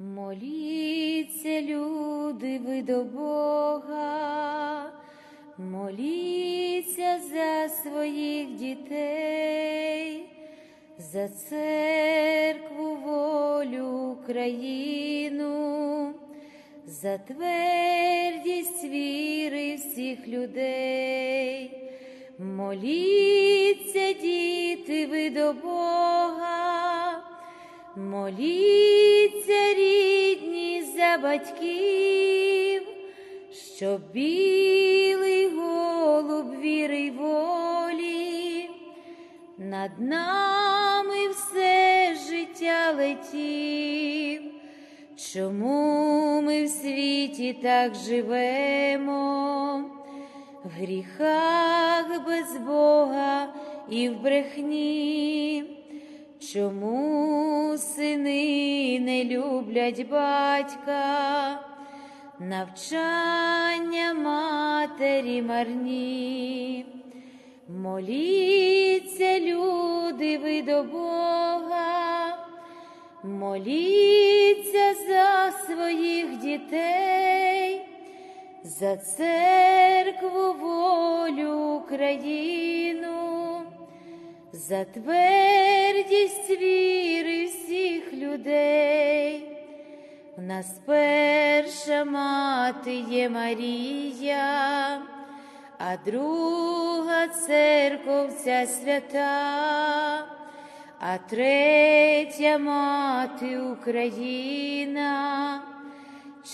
Моліться, люди, ви до Бога, моліться за своїх дітей, за церкву, волю, Україну, за твердість віри всіх людей. Моліться, діти, ви до Бога, моліться, батьків, щоб білий голуб віри й волі над нами все життя летів. Чому ми в світі так живемо? В гріхах без Бога і в брехні, чому сини не люблять батька, навчання матері марні, моліться, люди, ви до Бога, моліться за своїх дітей. За церкву волю Україну, за твердість віри всіх людей. В нас перша мати є Марія, а друга церковця свята, а третя мати Україна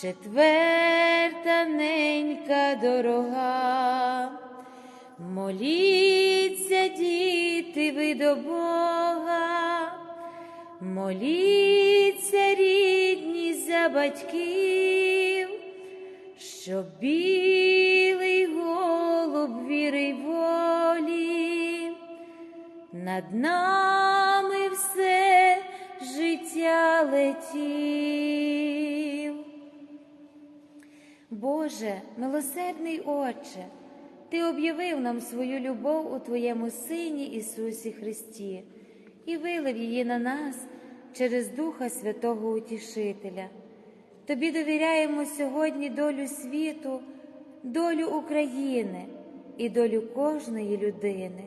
четверта ненька дорога, моліться, діти, ви до Бога, моліться, рідні за батьків, щоб білий голуб віри й волі, над нами все життя летів. Боже, милосердний Отче, Ти об'явив нам свою любов у Твоєму Сині Ісусі Христі і вилив її на нас через Духа Святого Утішителя. Тобі довіряємо сьогодні долю світу, долю України і долю кожної людини.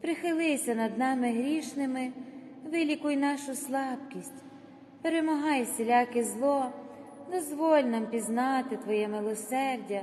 Прихилися над нами грішними, вилікуй нашу слабкість, перемагай всіляке зло дозволь нам пізнати Твоє милосердя,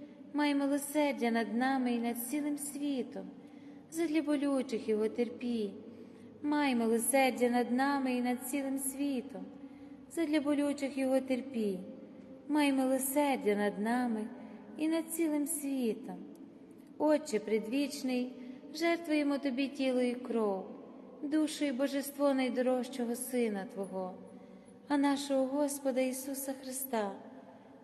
май милосердя над нами і над цілим світом, задля болючих його терпінь, май милосердя над нами і над цілим світом, задля болючих його терпінь, май милосердя над нами і над цілим світом. Отче предвічний, жертвуємо Тобі тіло і кров, душу і божество найдорожчого Сина Твого, а нашого Господа Ісуса Христа,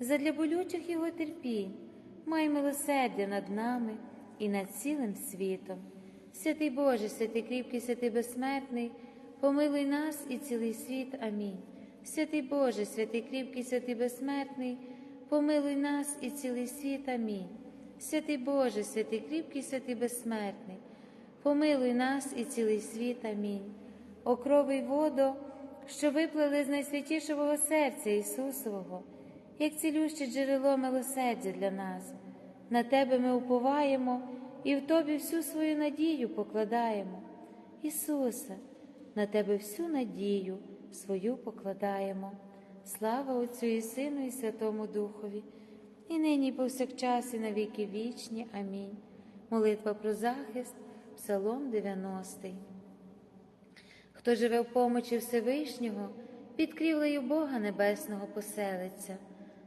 задля болючих його терпінь, май милосердя над нами і над цілим світом. Святий Боже, святий кріпкий, святий безсмертний, помилуй нас і цілий світ. Амінь. Святий Боже, святий кріпкий, святий безсмертний, помилуй нас і цілий світ. Амінь. Святий Боже, святий кріпкий, святий безсмертний, помилуй нас і цілий світ. Амінь. О крови й водо, що виплили з найсвятішого серця Ісусового, як цілюще джерело милосердя для нас. На Тебе ми уповаємо і в Тобі всю свою надію покладаємо. Ісусе, на Тебе всю надію свою покладаємо. Слава Отцю і Сину, і Святому Духові і нині, і повсякчас, і на віки вічні. Амінь. Молитва про захист, Псалом 90. Хто живе в помочі Всевишнього, під крівлею Бога Небесного поселиться,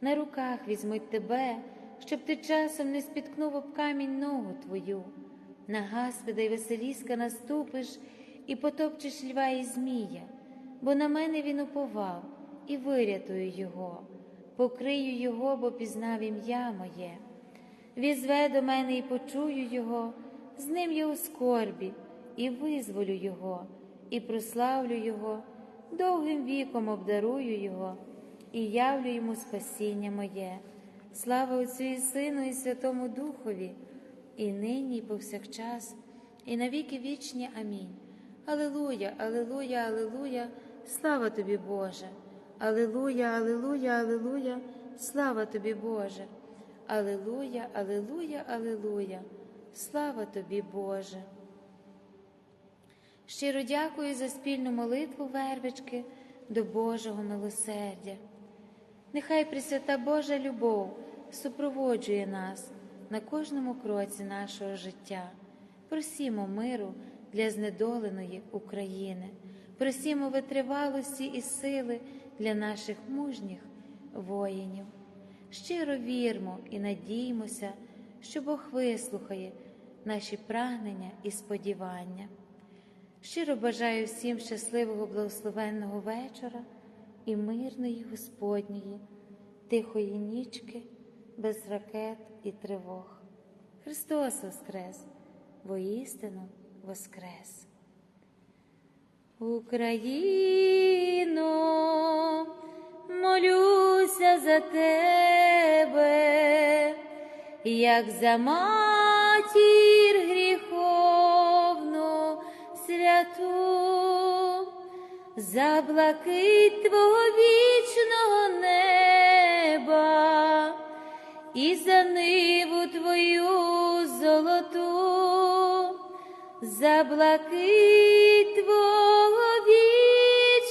На руках візьмуть тебе, щоб ти часом не спіткнув об камінь ногу Твою, на Гаспіда й Веселіска наступиш і потопчеш льва і змія бо на мене він уповав і вирятую його, покрию його, бо пізнав ім'я моє. Візве до мене і почую його, з ним я у скорбі, і визволю Його, і прославлю Його, довгим віком обдарую Його і явлю йому спасіння моє. Слава Отцю і Сину, і Святому Духові, і нині, і повсякчас, і навіки вічні. Амінь. Аллилуйя, Аллилуйя, Аллилуйя. Слава тобі, Боже, Аллилуйя, Аллилуйя, Аллилуйя, слава тобі, Боже, Аллилуйя, Аллилуйя, Аллилуйя, слава тобі, Боже. Щиро дякую за спільну молитву вервички до Божого милосердя. Нехай Пресвята Божа любов супроводжує нас на кожному кроці нашого життя. Просімо миру для знедоленої України просімо витривалості і сили для наших мужніх воїнів. Щиро вірмо і надіймося, що Бог вислухає наші прагнення і сподівання. Щиро бажаю всім щасливого благословенного вечора і мирної Господньої, тихої нічки, без ракет і тривог. Христос Воскрес, воістину Воскрес. Україно, молюся за тебе, як за матір гріховну святу, за блакить твого вічного неба і за ниву твою золоту, за блакить твого вічного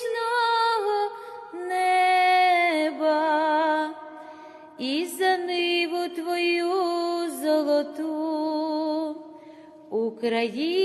неба і за ниву твою золоту, Україно,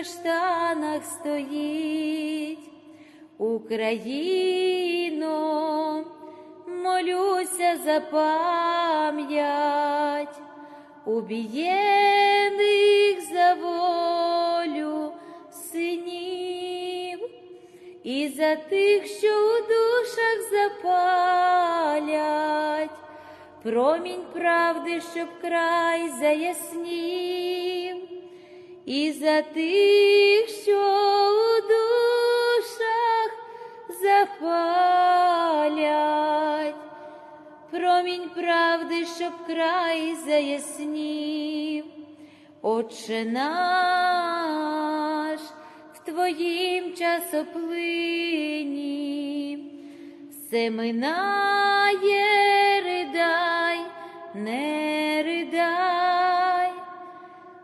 каштанах стоїть, Україно, молюся за пам'ять. Убієних за волю синів. І за тих, що у душах запалять, промінь правди, щоб край заяснів, і за тих, що у душах запалять, промінь правди, щоб край заяснів, Отче наш, в Твоїм часоплині, все минає, ридай, не ридай,